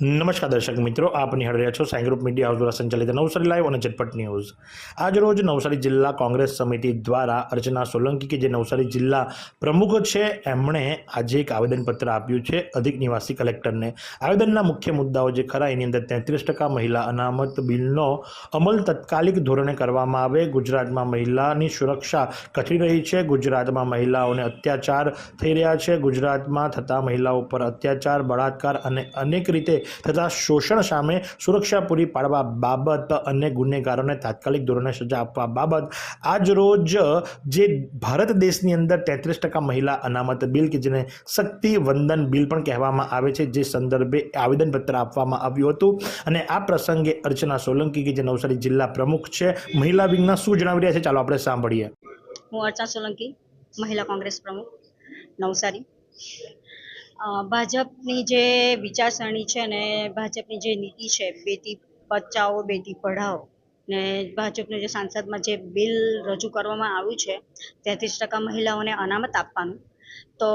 નમસ્કાર દર્શક મિત્રો, આપ હળ રહ્યા છો સાઈ ગ્રુપ મીડિયા હાઉસ દ્વારા સંચાલિત નવસારી લાઈવ અને ઝટપટ ન્યૂઝ. આજ રોજ નવસારી જિલ્લા કોંગ્રેસ સમિતિ દ્વારા અર્ચના સોલંકી કે જે નવસારી જિલ્લા પ્રમુખ છે, એમણે આજે એક આવેદનપત્ર આપ્યું છે અધિક નિવાસી કલેક્ટરને. આવેદનના મુખ્ય મુદ્દાઓ જે ખરા, એની અંદર તેત્રીસ ટકા મહિલા અનામત બિલનો અમલ તત્કાલિક ધોરણે કરવામાં આવે. ગુજરાતમાં મહિલાની સુરક્ષા ઘટી રહી છે. ગુજરાતમાં મહિલાઓને અત્યાચાર થઈ રહ્યા છે. ગુજરાતમાં થતા મહિલાઓ પર અત્યાચાર, બળાત્કાર અને અનેક રીતે થતા શોષણ સામે સુરક્ષા પૂરી પાડવા બાબત અને ગુનેગારોને તાત્કાલિક ધોરણે સજા આપવા બાબત. આજ રોજ જે ભારત દેશની અંદર તેત્રીસ ટકા મહિલા અનામત બિલ કે જેને શક્તિ વંદન બિલ પણ કહેવામાં આવે છે, જે સંદર્ભે આવેદનપત્ર આપવામાં આવ્યું હતું. અને આ પ્રસંગે અર્ચના સોલંકી કે જે નવસારી જિલ્લા પ્રમુખ છે, મહિલા વિંગના શું જણાવી રહ્યા છે? ચાલો આપણે સાંભળીએ. હું અર્ચના સોલંકી, મહિલા કોંગ્રેસ પ્રમુખ, નવસારી. ભાજપની જે વિચારસરણી છે ને ભાજપની જે નીતિ છે બેટી બચાવો બેટી પઢાઓ ને ભાજપનું જે સાંસદમાં જે બિલ રજૂ કરવામાં આવ્યું છે તેત્રીસ ટકા મહિલાઓને અનામત આપવાનું. તો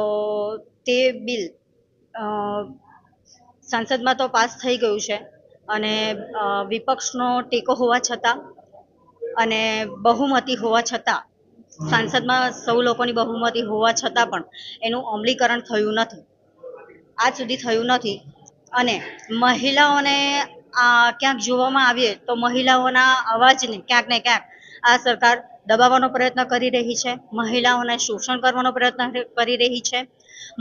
તે બિલ સંસદમાં સાંસદમાં તો પાસ થઈ ગયું છે અને વિપક્ષનો ટેકો હોવા છતાં અને બહુમતી હોવા છતાં સાંસદમાં સૌ લોકોની બહુમતી હોવા છતાં પણ એનું અમલીકરણ થયું નથી. આજ સુધી થયું નથી. અને મહિલાઓને ક્યાંક જોવામાં આવીએ તો મહિલાઓના અવાજને ક્યાંક ને ક્યાંક આ સરકાર દબાવવાનો પ્રયત્ન કરી રહી છે. મહિલાઓને શોષણ કરવાનો પ્રયત્ન કરી રહી છે.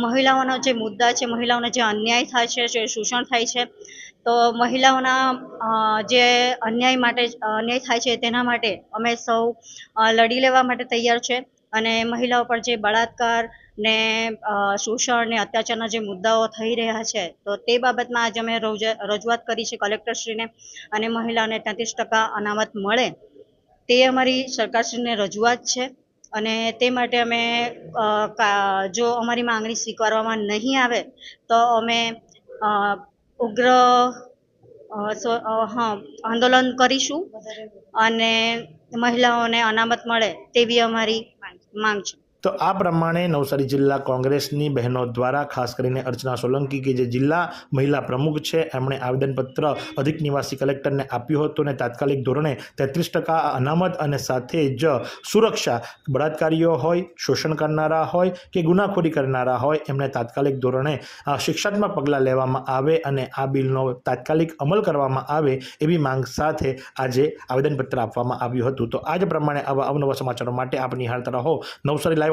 મહિલાઓનો જે મુદ્દા છે, મહિલાઓને જે અન્યાય થાય છે, જે શોષણ થાય છે, તો મહિલાઓના જે અન્યાય માટે, અન્યાય થાય છે તેના માટે અમે સૌ લડી લેવા માટે તૈયાર છે. અને મહિલાઓ પર જે બળાત્કાર ને શોષણ ને અત્યાચારના જે મુદ્દાઓ થઈ રહ્યા છે, તો તે બાબતમાં આજે અમે રજૂ- રજૂઆત કરી છે કલેક્ટરશ્રીને અને મહિલાઓને તેત્રીસ ટકા અનામત મળે. તે અમારી સરકારશ્રીને રજૂઆત છે અને તે માટે અમે જો અમારી માંગણી સ્વીકારવામાં નહીં આવે, તો અમે ઉગ્ર હા, આંદોલન કરીશું અને મહિલાઓને અનામત મળે તેવી અમારી માંગ છે. તો આ પ્રમાણે નવસારી જિલ્લા કોંગ્રેસની બહેનો દ્વારા ખાસ કરીને અર્ચના સોલંકી કે જે જિલ્લા મહિલા પ્રમુખ છે, એમણે આવેદનપત્ર અધિક નિવાસી કલેક્ટરને આપ્યું હતું અને તાત્કાલિક ધોરણે તેત્રીસ ટકા અનામત અને સાથે જ સુરક્ષા બળાત્કારીઓ હોય, શોષણ કરનારા હોય કે ગુનાખોરી કરનારા હોય એમને તાત્કાલિક ધોરણે શિક્ષાત્મક પગલાં લેવામાં આવે અને આ બિલનો તાત્કાલિક અમલ કરવામાં આવે એવી માંગ સાથે આજે આવેદનપત્ર આપવામાં આવ્યું હતું. તો આજ પ્રમાણે આવા અવનવા સમાચારો માટે આપ નિહાળતા રહો. નવસારી લાઈવ